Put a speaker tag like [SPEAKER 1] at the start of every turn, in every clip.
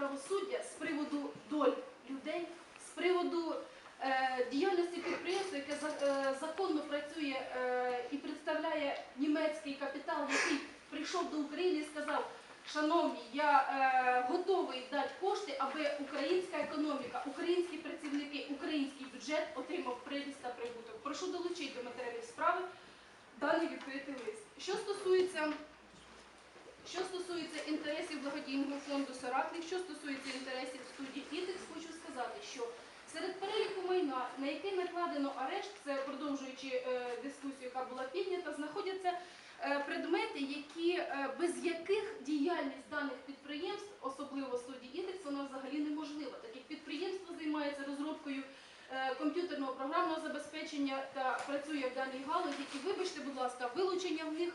[SPEAKER 1] правосуддя з приводу доль людей, з приводу е, діяльності підприємства, яке за- е, законно працює е, і представляє німецький капітал, який прийшов до України і сказав. Шановні, я е, готовий дати кошти, аби українська економіка, українські працівники, український бюджет отримав приріст та прибуток. Прошу долучити до матеріалів справи даний відкритий лист. Що стосується що стосується інтересів благодійного фонду Сораклів, що стосується інтересів студії ІТЕКС, хочу сказати, що серед переліку майна, на який накладено арешт, це продовжуючи е, дискусію, яка була піднята, знаходяться е, предмети, е, без яких діяльність даних підприємств, особливо студії ІТЕКС, вона взагалі неможлива. Так як підприємство займається розробкою комп'ютерного програмного забезпечення та працює в даній галузі, і вибачте, будь ласка, вилучення в них е,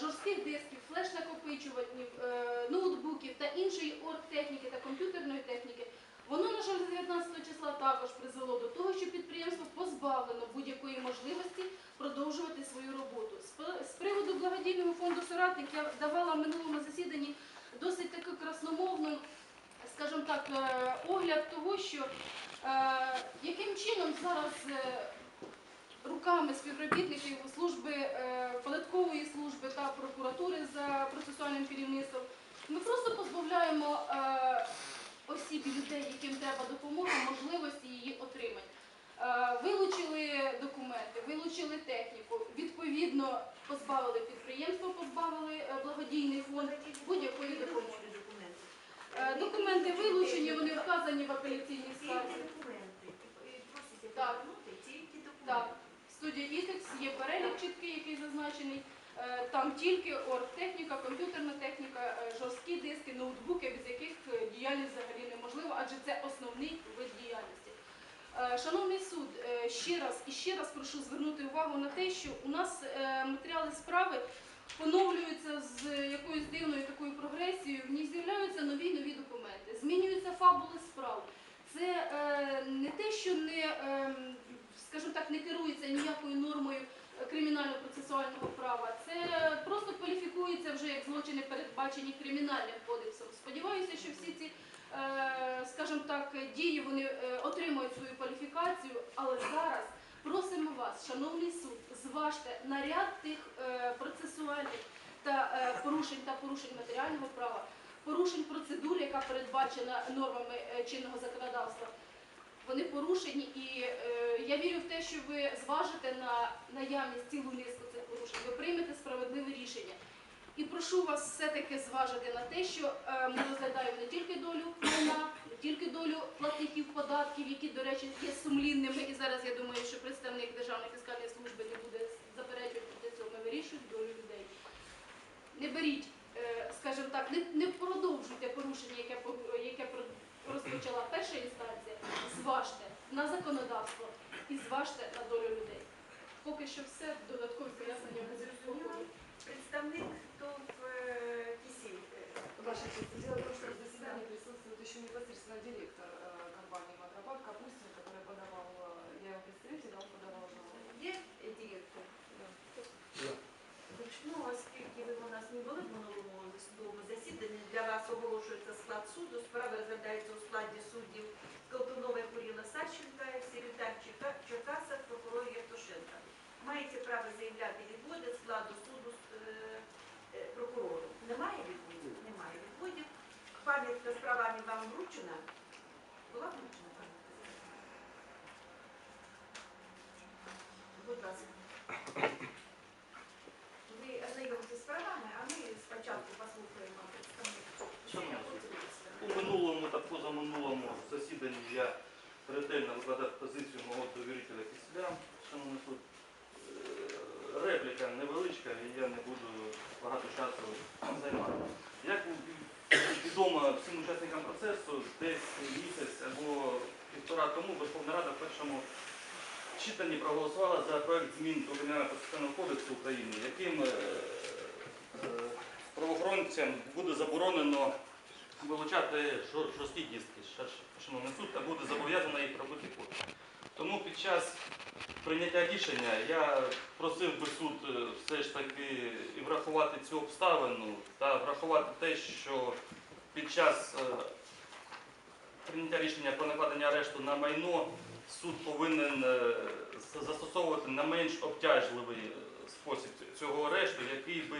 [SPEAKER 1] жорстких дисків, флеш-накопичувачів, е, ноутбуків та іншої оргтехніки та комп'ютерної техніки, воно, на жаль, з 19 числа також призвело до того, що підприємство позбавлено будь-якої можливості продовжувати свою роботу. З приводу благодійного фонду «Соратник» я давала в минулому засіданні досить таку красномовну, скажімо так, е, огляд того, що е, яким чином зараз е, руками співробітників служби е, податкової служби та прокуратури за процесуальним керівництвом. Ми просто позбавляємо е, осіб людей, яким треба допомога, можливості її отримати. Е, Вилучили документи, вилучили техніку, відповідно позбавили підприємство, позбавили благодійний фонд будь-якої допомоги.
[SPEAKER 2] Документи
[SPEAKER 1] вилучені, вони вказані в апеляційній скарзі.
[SPEAKER 2] Тільки документи. І Просите
[SPEAKER 1] Так.
[SPEAKER 2] повернути тільки документи.
[SPEAKER 1] Так, ІТЕКС є перелік чіткий, який зазначений. Е, Там тільки оргтехніка, комп'ютерна техніка, е, жорсткі диски, ноутбуки, без яких е, діяльність взагалі неможлива, адже це основний вид діяльності. Шановний суд, ще раз і ще раз прошу звернути увагу на те, що у нас матеріали справи поновлюються з якоюсь дивною такою прогресією, в них з'являються нові нові документи, змінюються фабули справ. Це не те, що не, скажімо так, не керується ніякою нормою е, кримінально-процесуального права. Це просто кваліфікується вже як злочини, передбачені кримінальним кодексом. Сподіваюся, що всі ці, е, скажімо так, дії вони е, отримують свою кваліфікацію, але зараз просимо вас, шановний суд, зважте на ряд тих процесуальних та порушень та порушень матеріального права порушень процедури, яка передбачена нормами чинного законодавства. Вони порушені, і е, я вірю в те, що ви зважите на наявність цілу низку цих порушень, ви приймете справедливе рішення. І прошу вас все-таки зважити на те, що е, ми розглядаємо не тільки долю майна, не тільки долю платників податків, які, до речі, є сумлінними. І зараз я думаю, що представник Державної фіскальної служби не буде заперечувати проти цього. Ми вирішуємо долю людей не беріть, е, скажімо так, не, не продовжуйте порушення, яке, яке розпочала перша інстанція, зважте на законодавство і зважте на долю людей. Поки що все, додаткові пояснення не
[SPEAKER 2] Зрозуміло. Представник ТОВ е, Кисіль.
[SPEAKER 3] Ваша честь, дело в том, что в заседании присутствует еще непосредственно директор э, компании «Макропад» Капустин, который подавал, э, я его представитель, он подавал жалобу.
[SPEAKER 2] Є е, директор? Почну, оскільки ви у нас не були в минулому судовому засіданні, для вас оголошується склад суду. Справа розглядається у складі суддів Колтунова Куріла Сащенка, Чека- Черкаса, прокурор Євтушенка. Маєте право заявляти відводи складу суду е, е, прокурору. Немає відводів? Немає відводів. Пам'ятка з правами вам вручена? Була вручена пам'ятка? Будь ласка. Ви ознайомтеся з правами, а ми спочатку послухаємо представника.
[SPEAKER 4] Шановні, У минулому та позаминулому засіданні я ретельно викладав позицію мого довірителя Кисля. Шановний суд, Е, репліка невеличка, і я не буду багато часу займати. Як відомо всім учасникам процесу, десь місяць або півтора тому Верховна Рада в першому читанні проголосувала за проект змін до Кримінального процесуального кодексу України, яким е, е, правоохоронцям буде заборонено вилучати жор- жорсткі диски, шановний суд, та буде зобов'язано їх робити потім. Тому під час прийняття рішення я просив би суд е, все ж таки і врахувати цю обставину та врахувати те, що під час е, прийняття рішення про накладення арешту на майно суд повинен е, застосовувати на менш обтяжливий спосіб цього арешту, який би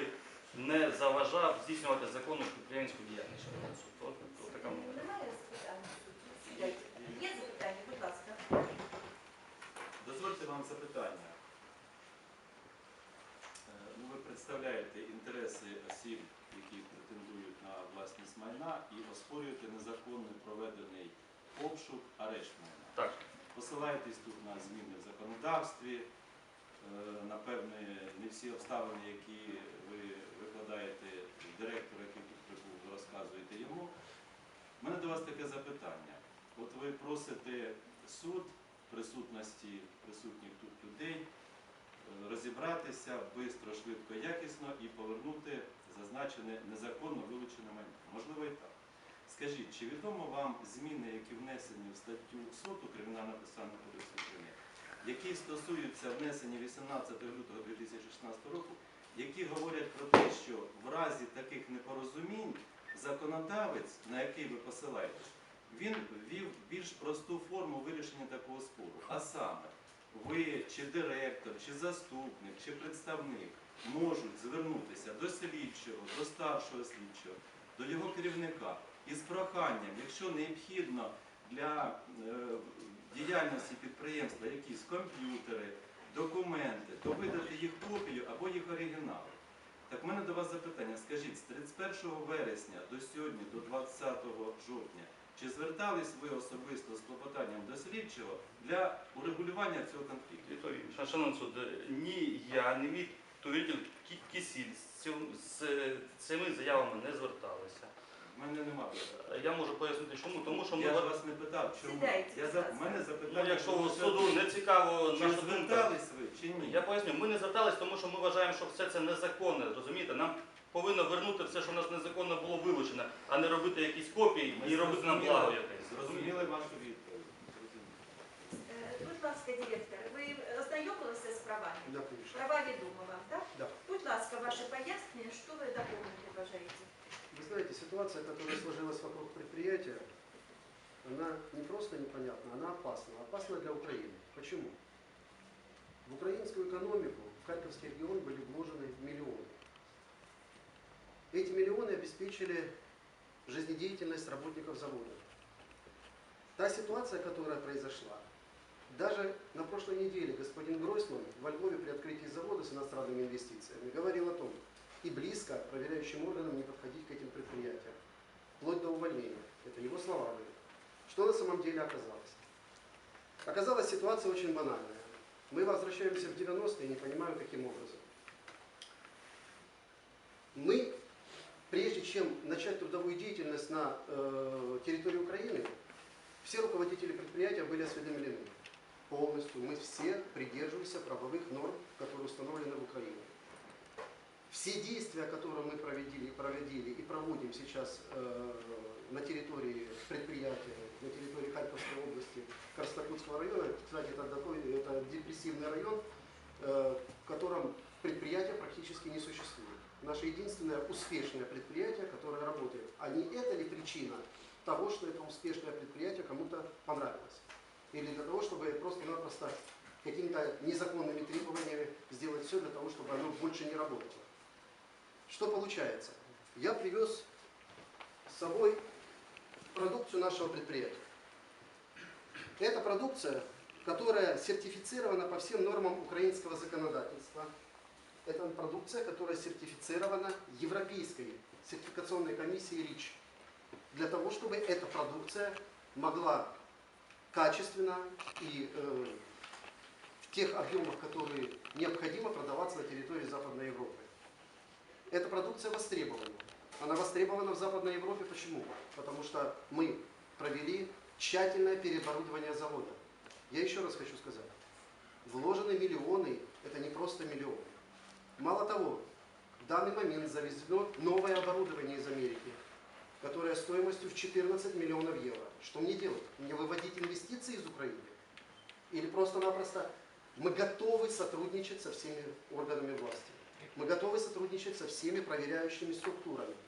[SPEAKER 4] не заважав здійснювати законну підприємську діяльність. От, така мова.
[SPEAKER 2] Немає запитань? Є запитання, будь ласка.
[SPEAKER 5] Дозвольте вам запитання. Е, Ну, ви представляєте інтереси осіб, які претендують на власність майна і оспорюєте незаконно проведений обшук, арешт майна.
[SPEAKER 4] Так.
[SPEAKER 5] Посилаєтесь тут на зміни в законодавстві, напевне, не всі обставини, які ви викладаєте директору, який тут прибув, розказуєте йому. У мене до вас таке запитання. От ви просите суд присутності присутніх тут людей е, розібратися швидко, швидко, якісно і повернути зазначене незаконно вилучене майно. Можливо і так. Скажіть, чи відомо вам зміни, які внесені в статтю 100 Кримінального процесуального кодексу України, які стосуються внесення 18 лютого 2016 року, які говорять про те, що в разі таких непорозумінь законодавець, на який ви посилаєтесь, він ввів більш просту форму вирішення такого спору. А саме, ви чи директор, чи заступник, чи представник можуть звернутися до слідчого, до старшого слідчого, до його керівника із проханням, якщо необхідно для е, діяльності підприємства якісь комп'ютери, документи, то видати їх копію або їх оригінали. Так в мене до вас запитання. Скажіть, з 31 вересня до сьогодні, до 20 жовтня, чи звертались ви особисто з клопотанням до слідчого для урегулювання цього конфлікту?
[SPEAKER 4] Шановний суд, е, ні, я, ні мій товаритель Кі- Кісіль з цими заявами не зверталися.
[SPEAKER 5] У мене немає.
[SPEAKER 4] Е, Я можу пояснити, чому. Тому що ми
[SPEAKER 5] Я ж вас не питав, чому.
[SPEAKER 2] Сідайте,
[SPEAKER 5] Я
[SPEAKER 2] будь ласка.
[SPEAKER 5] Мене
[SPEAKER 4] ну, якщо
[SPEAKER 5] було,
[SPEAKER 4] суду не цікаво
[SPEAKER 5] Чи
[SPEAKER 4] наша думка.
[SPEAKER 5] звертались ви, чи ні?
[SPEAKER 4] Я поясню, ми не звертались, тому що ми вважаємо, що все це незаконне. Розумієте, нам повинно вернути все, що в нас незаконно було вилучено, а не робити якісь копії
[SPEAKER 5] Ми
[SPEAKER 4] і робити нам
[SPEAKER 5] зрозуміли-
[SPEAKER 4] благо якесь.
[SPEAKER 5] Зрозуміли вашу відповідь.
[SPEAKER 2] Е, Будь ласка, директор, ви ознайомилися з правами?
[SPEAKER 6] Да.
[SPEAKER 2] Права відомо вам, так?
[SPEAKER 6] Да.
[SPEAKER 2] Будь ласка, ваше пояснення, що ви доповнити бажаєте?
[SPEAKER 6] Знаете, ситуация, которая сложилась вокруг предприятия, она не просто непонятна, она опасна. Опасна для Украины. Почему? В украинскую экономику, в Харьковский регион были вложены миллионы. Эти миллионы обеспечили жизнедеятельность работников завода. Та ситуация, которая произошла, даже на прошлой неделе господин Гройсман во Львове при открытии завода с иностранными инвестициями говорил о том, и близко проверяющим органам не подходить к этим предприятиям, вплоть до увольнения. Это его слова были. Что на самом деле оказалось? Оказалась ситуация очень банальная. Мы возвращаемся в 90-е и не понимаю, каким образом. Мы, прежде чем начать трудовую деятельность на э, территории Украины, все руководители предприятия были осведомлены полностью. Мы все придерживаемся правовых норм, которые установлены в Украине. Все действия, которые мы проводили, проводили и проводим сейчас э, на территории предприятия, на территории Харьковской области, Краснокутского района, кстати, это, такой, это депрессивный район, э, в котором предприятия практически не существует. Наше единственное успешное предприятие, которое работает. А не это ли причина того, что это успешное предприятие кому-то понравилось? Или для того, чтобы просто-напросто какими-то незаконными требованиями сделать все для того, чтобы оно больше не работало? Что получается? Я привез с собой продукцию нашего предприятия. Это продукция, которая сертифицирована по всем нормам украинского законодательства. Это продукция, которая сертифицирована Европейской сертификационной комиссией РИЧ. Для того, чтобы эта продукция могла качественно и э, в тех объемах, которые необходимо продаваться на территории Западной Европы. Эта продукция востребована. Она востребована в Западной Европе. Почему? Потому что мы провели тщательное переоборудование завода. Я еще раз хочу сказать. Вложены миллионы, это не просто миллионы. Мало того, в данный момент завезено новое оборудование из Америки, которое стоимостью в 14 миллионов евро. Что мне делать? Мне выводить инвестиции из Украины? Или просто-напросто мы готовы сотрудничать со всеми органами власти? Мы готовы сотрудничать со всеми проверяющими структурами.